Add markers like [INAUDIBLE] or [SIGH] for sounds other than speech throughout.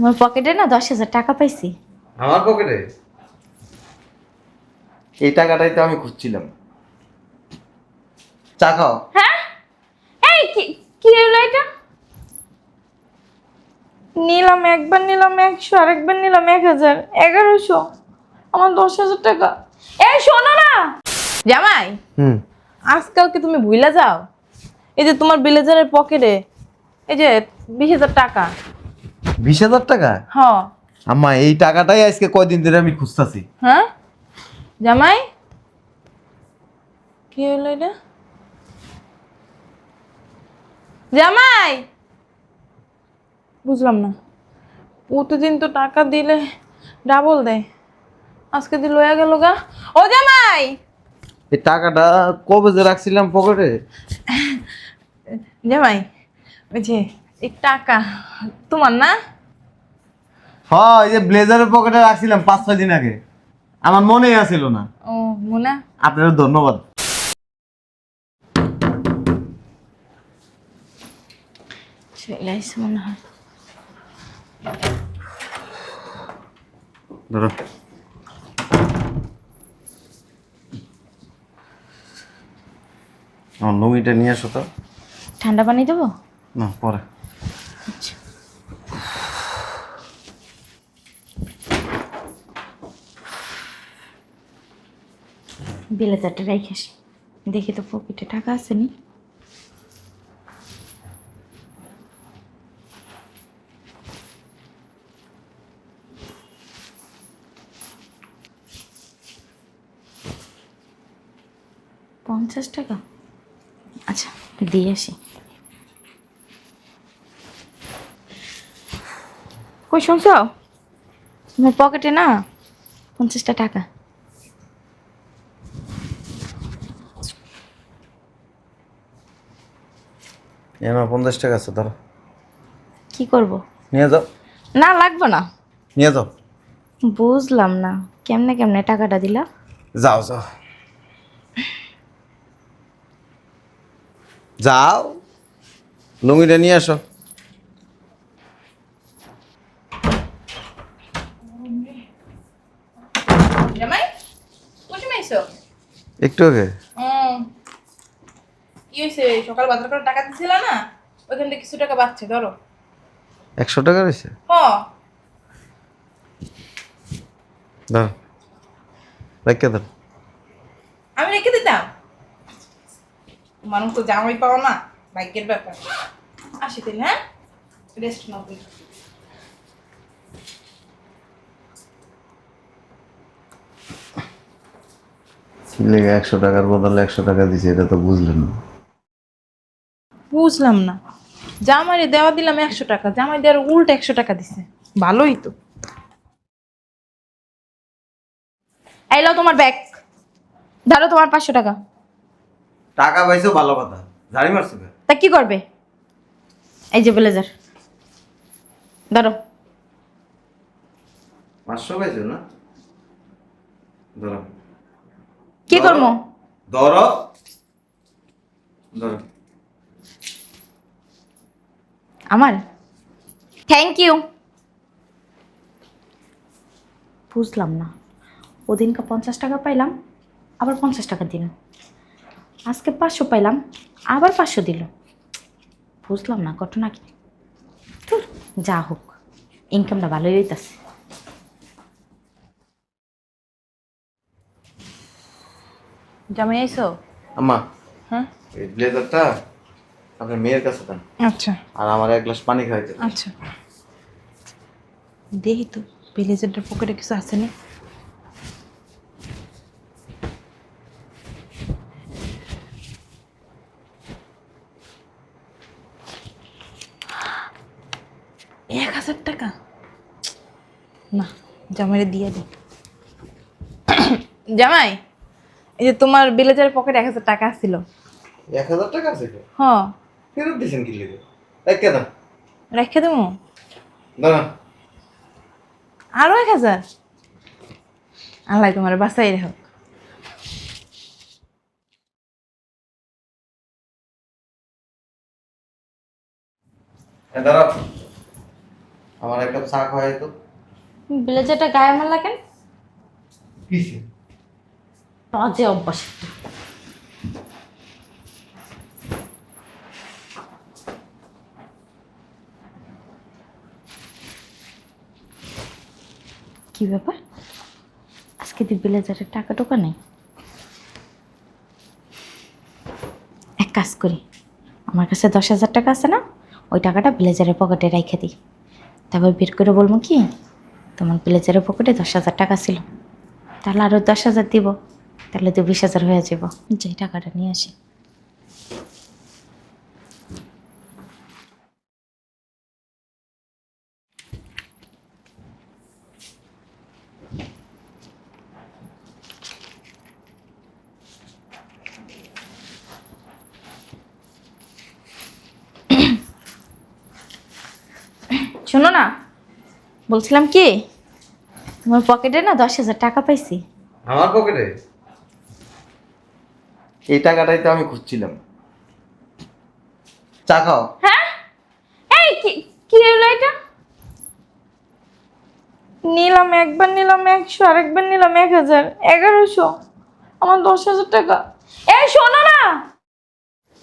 তোমার পকেটে না দশ হাজার টাকা পাইছি। আমার পকেটে? এই টাকাটাই তো আমি খুঁজছিলাম। চা খাও। হ্যাঁ? এই কি কি হলো এটা? নিলাম একবার নিলাম একশো আরেকবার নিলাম এক হাজার এগারোশো আমার দশ হাজার টাকা। এই শোনো না! জামাই হুম। আজকালকে তুমি ভুলে যাও। এই যে তোমার ব্লেজারের পকেটে এই যে বিশ হাজার টাকা। বিশ হাজার টাকা? হ। আম্মা এই টাকাটাই আজকে কয়দিন ধরে আমি খুঁজতাছি। হ্যাঁ? জামাই? কি হলো এটা? জামাই! বুঝলাম না। প্রতিদিন তো টাকা দিলে ডাবল দেয়। আজকে দিল হয়ে গেল গা। ও জামাই! এই টাকাটা কবে যে রাখছিলাম পকেটে? জামাই ওই যে এই টাকা তোমার না? হ্যাঁ এই যে ব্লেজারের পকেটে রাখছিলাম পাঁচ ছয় দিন আগে। আমার মনেই আসিল না। ও মোনা? আপনার ধন্যবাদ। চলে আসছে মনে হয়। ধরো। আমার লুঙ্গিটা নিয়ে আসো তো। ঠান্ডা পানি দেবো? না পরে। বিলাতাটা রেখে আসি। দেখি তো পকেটে টাকা আছে নি। পঞ্চাশ টাকা? আচ্ছা দিয়ে আসি। কই শুনছ? পকেটে না পঞ্চাশটা টাকা। আমার পঞ্চাশ টাকা আছে ধরো। কি করব? নিয়ে যাও। না লাগবে না। নিয়ে যাও। বুঝলাম না। কেমনে কেমনে টাকাটা দিলা? যাও যাও। যাও। লুঙ্গিটা নিয়ে আসো। একটু আগে। কি হয়েছে? সকাল বাজার করে টাকা দিছিল না ওইখান থেকে কিছু টাকা বাচ্চা ধরো। একশো টাকা রয়েছে হ। ধর। রেখে ধর। আমি রেখে দিতাম। মানুষ তো জামাই পাওয়া না ভাগ্যের ব্যাপার। আসি তাহলে হ্যাঁ? রেস্ট নাও। লেগে একশো টাকার বদলে একশো টাকা দিছে এটা তো বুঝলেন না। বুঝলাম না। জামাইরে দেওয়া দিলাম একশো টাকা জামাই দেওয়ার উল্টো একশো টাকা দিছে। ভালোই তো। এলো তোমার ব্যাগ ধরো তোমার পাঁচশো টাকা। টাকা পাইছো ভালো কথা। ঝাড়ি মারছো তা কি করবে? এই যে ব্লেজার। ধরো। পাঁচশো পাইছো না? ধরো। কি করব? ধরো। ধরো। আমার? থ্যাংক ইউ বুঝলাম না। ওদিনকে পঞ্চাশ টাকা পাইলাম আবার পঞ্চাশ টাকা দিল। আজকে পাঁচশো পাইলাম আবার পাঁচশো দিল। বুঝলাম না ঘটনা কি? যা হোক ইনকামটা ভালোই হইতাছে। জামাই আইসো? আম্মা। হ্যাঁ? এই ব্লেজারটা আপনার মেয়ের কাছে দেন। আচ্ছা। আর আমার এক গ্লাস পানি খাইতে আচ্ছা। দেখি তো ব্লেজারটার পকেটে কিছু আছে না? এক হাজার টাকা? না জামাইরে দিয়ে দিই [COUGHS] জামাই এই যে তোমার ব্লেজারের পকেটে এক হাজার টাকা ছিল। এক হাজার টাকা আছে এটা? ফেরত দিয়েছেন কি লিখে? রেখে দেন রেখে দেবো? দাঁড়ান। আরও এক হাজার? আল্লাহ তোমার বাসাই রাখো দাঁড়াও। আমার এক কাপ চা খাওয়াই তো। ব্লেজারটা গায়ে মারলা কেন? কিসে? বাজে অভ্যাস। কি ব্যাপার? আজকে তুই ব্লেজারের টাকা টোকা নেই। এক কাজ করি, আমার কাছে দশ হাজার টাকা আছে না, ওই টাকাটা ব্লেজারের পকেটে রেখে দিই। তারপর বের করে বলব কি, তোমার ব্লেজারের পকেটে দশ হাজার টাকা ছিল। তাহলে আরও দশ হাজার দিব, তাহলে তো বিশ হাজার হয়ে যাব। যে টাকাটা নিয়ে আসি। শোনো না। বলছিলাম কি তোমার পকেটে না দশ হাজার টাকা পাইছি। আমার পকেটে এই টাকাটাই তো আমি খুঁজছিলাম। চা খাও। হ্যাঁ? এই কি কি হলো এটা? নিলাম একবার নিলাম একশো আরেকবার নিলাম এক হাজার এগারোশো আমার দশ হাজার টাকা। এই শোনো না।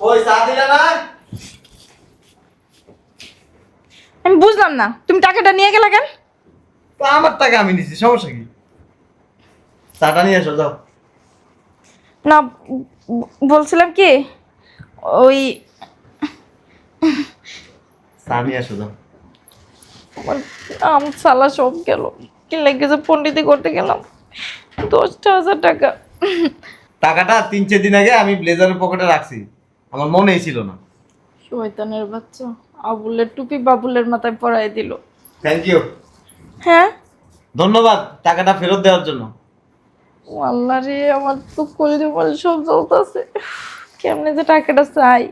ওই চা দিলে না? আমি বুঝলাম না। তুমি টাকাটা নিয়ে গেলে কেন? তো আমার টাকা আমি নিচ্ছি সমস্যা কি? চাটা নিয়ে এসো যাও। না বলছিলাম কি ওই চা নিয়ে এসো যাও। আমার আম সালা সব গেল। কি লেগেছে পন্ডিতি করতে গেলাম। দশটা হাজার টাকা। টাকাটা তিন চার দিন আগে আমি ব্লেজারের পকেটে রাখছি। আমার মনেই ছিল না। শয়তানের বাচ্চা। আবুলের টুপি বাবুলের মাথায় দিল। থ্যাংক ইউ হ্যাঁ? ধন্যবাদ টাকাটা ফেরত দেওয়ার জন্য। ও আল্লাহ রে আমার তো দেবো সব কেমনে যে টাকাটা চাই?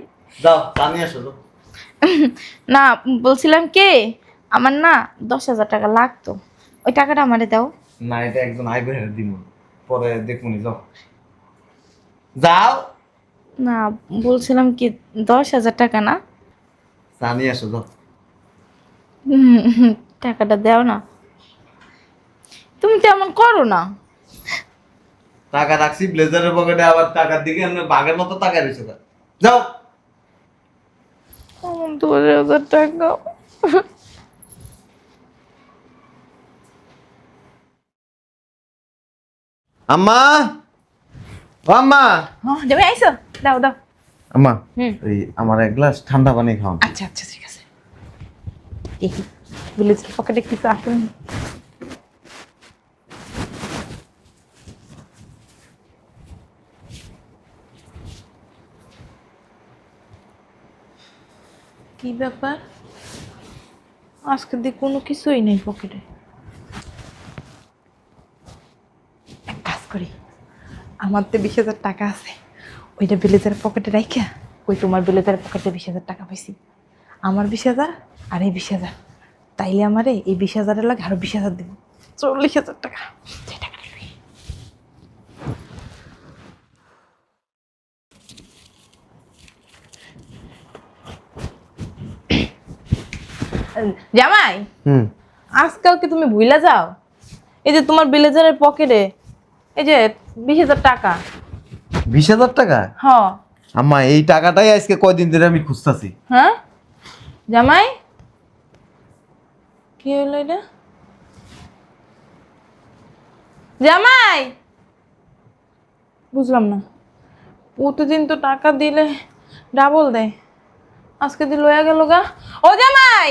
যাও চা নিয়ে যাও। না বলছিলাম কে আমার না দশ হাজার টাকা লাগতো। ওই টাকাটা আমারে দাও। না এটা একজন আই বের দিব পরে দেখুনি যাও। যাও। না বলছিলাম কি দশ হাজার টাকা না? চা নিয়ে হুম, হুম, টাকাটা দাও না। তুমি তো এমন করো না। টাকা রাখছি ব্লেজারের পকেটে আবার টাকার দিকে বাঘের মতো টাকা রয়েছে যাও। দু হাজার টাকা। আম্মা! আম্মা। যাবে আইসো। দাও দাও। আম্মা হুম। ওই আমার এক গ্লাস ঠান্ডা পানি খাওয়ান। আচ্ছা আচ্ছা ঠিক আছে। দেখি ভিলেজের পকেটে কিছু আছে কি ব্যাপার? আজকে দিয়ে কোনো কিছুই নেই পকেটে এক কাজ করি আমার তো বিশ হাজার টাকা আছে। ওইটা বিলেজের পকেটে রাইখা ওই তোমার বিলেজের পকেটে বিশ হাজার টাকা পাইছি। আমার বিশ হাজার আর এই বিশ হাজার। তাইলে আমারে এই বিশ হাজারের লাগে আরও বিশ হাজার দেবো। চল্লিশ হাজার টাকা। সেই জামাই হুম। আজকাল কি তুমি ভুইলা যাও। এই যে তোমার ব্লেজারের পকেটে এই যে বিশ হাজার টাকা। বিশ হাজার টাকা? হ। আম্মা এই টাকাটাই আজকে কয়দিন ধরে আমি খুঁজতাছি। হ্যাঁ? জামাই? কি হলো এটা? জামাই! বুঝলাম না। প্রতিদিন তো টাকা দিলে ডাবল দেয়। আজকে দিল লয়া গেল গা। ও জামাই!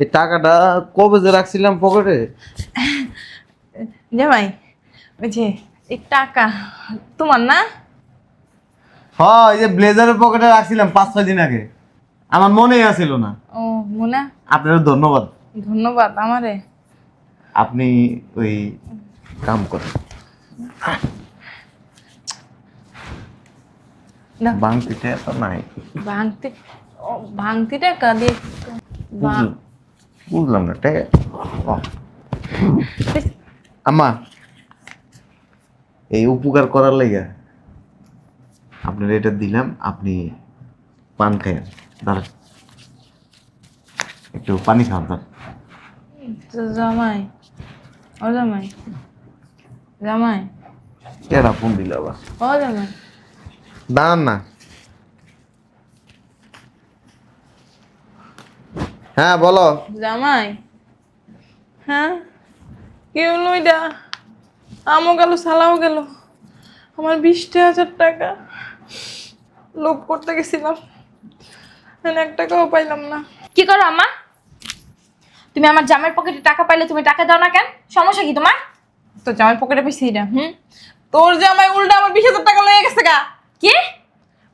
এই টাকাটা কবে যে রাখছিলাম পকেটে? জামাই ওই যে এই টাকা তোমার না? হ্যাঁ এই যে ব্লেজারের পকেটে রাখছিলাম পাঁচ ছয় দিন আগে। আমার মনেই আসিল না। ও মোনা? আপনার ধন্যবাদ। ধন্যবাদ আমারে। আপনি ওই কাম করেন। না। বাংতিটা এত নাই। ভাঙতে ও, ভাঙতি টাকা দিয়ে বুঝলাম বুঝলাম না আম্মা এই উপকার করার লেগে। আপনার এটা দিলাম আপনি পান খাইয়েন। দাঁড়ান। একটু পানি খাওয়ান দাঁড়ান। জামাই ও জামাই জামাই। কেরা ফোন দিল আবার? ও জামাই। দাঁড়ান না। হ্যাঁ বলো। জামাই হ্যাঁ? কি হলো এটা? আমও গেল সালাও গেল। আমার বিশটা হাজার টাকা লোভ করতে গেছিলাম। এখন এক টাকাও পাইলাম না। কি করো আম্মা? তুমি আমার জামের পকেটে টাকা পাইলে তুমি টাকা দাও না কেন? সমস্যা কি তোমার? তো জামাই পকেটে পেয়েছি না। হুম। তোর জামাই উল্টা আমার বিশ হাজার টাকা লয়ে গেছে গা। কি?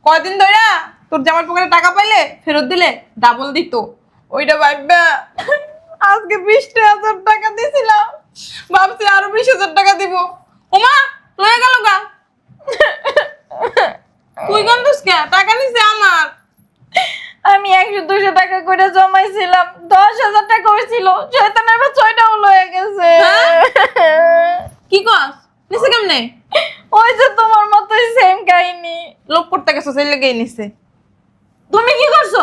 কয়দিন ধরে তোর জামার পকেটে টাকা পাইলে ফেরত দিলে ডাবল দিত। ওইটা ভাববা আজকে বিশটা হাজার টাকা দিয়েছিলাম ভাবছি আরও বিশ হাজার টাকা দিব। ওমা লয়ে গেল গা। তুই গন্ধুস কে? টাকা নিছে আমার। আমি একশো দুশো টাকা করে জমাইছিলাম। দশ হাজার টাকা হয়েছিল শয়তানের বা ছয়টাও লয়ে গেছে। কি কস? নিছে কেমনে? ওই যে তোমার মতোই সেম কাহিনী। লোক করতে গেছো সেই লেগেই নিছে। তুমি কি করছ?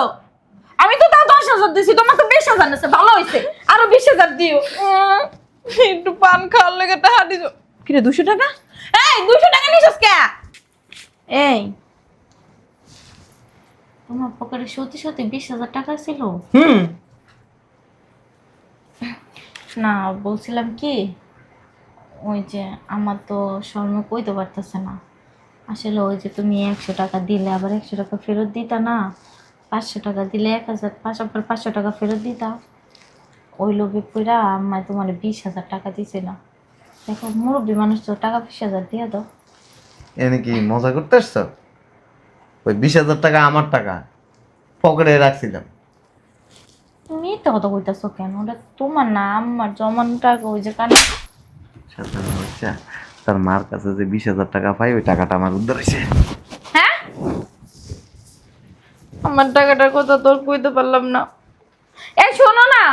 আমি তো তাও দশ হাজার দিছি তোমার তো বিশ হাজার নিছে ভালো হয়েছে আরও বিশ হাজার দিও। একটু পান খাওয়ার লেগে টাকা দিছ। কিরে দুশো টাকা? এই দুশো টাকা নিছিস কে? এই। তোমার পকেটে সত্যি সত্যি বিশ হাজার টাকা ছিল? হুম। না বলছিলাম কি ওই যে আমার তো স্বর্ণ কইতে পারতেছে না। আসলে ওই যে তুমি একশো টাকা দিলে আবার একশো টাকা ফেরত দিতা না। পাঁচশো টাকা দিলে এক হাজার পাঁচ আবার পাঁচশো টাকা ফেরত দিতা। ওই লোভে পুরা আমার তোমার বিশ হাজার টাকা দিছিল দেখো মুরব্বী মানুষ তো টাকা বিশ হাজার দিয়ে দাও। এনে কি মজা করতে আসছো? ওই বিশ হাজার টাকা আমার টাকা পকেটে রাখছিলাম। তুমি তো কথা কইতাছো কেন? ওটা তোমার না আমার জমানো টাকা ওই যে কানে। হচ্ছে তার মার কাছে যে বিশ হাজার টাকা পাই ওই টাকাটা আমার উদ্ধার হয়েছে হ্যাঁ? আমার টাকাটার কথা তোর কইতে পারলাম না। এই শোনো না!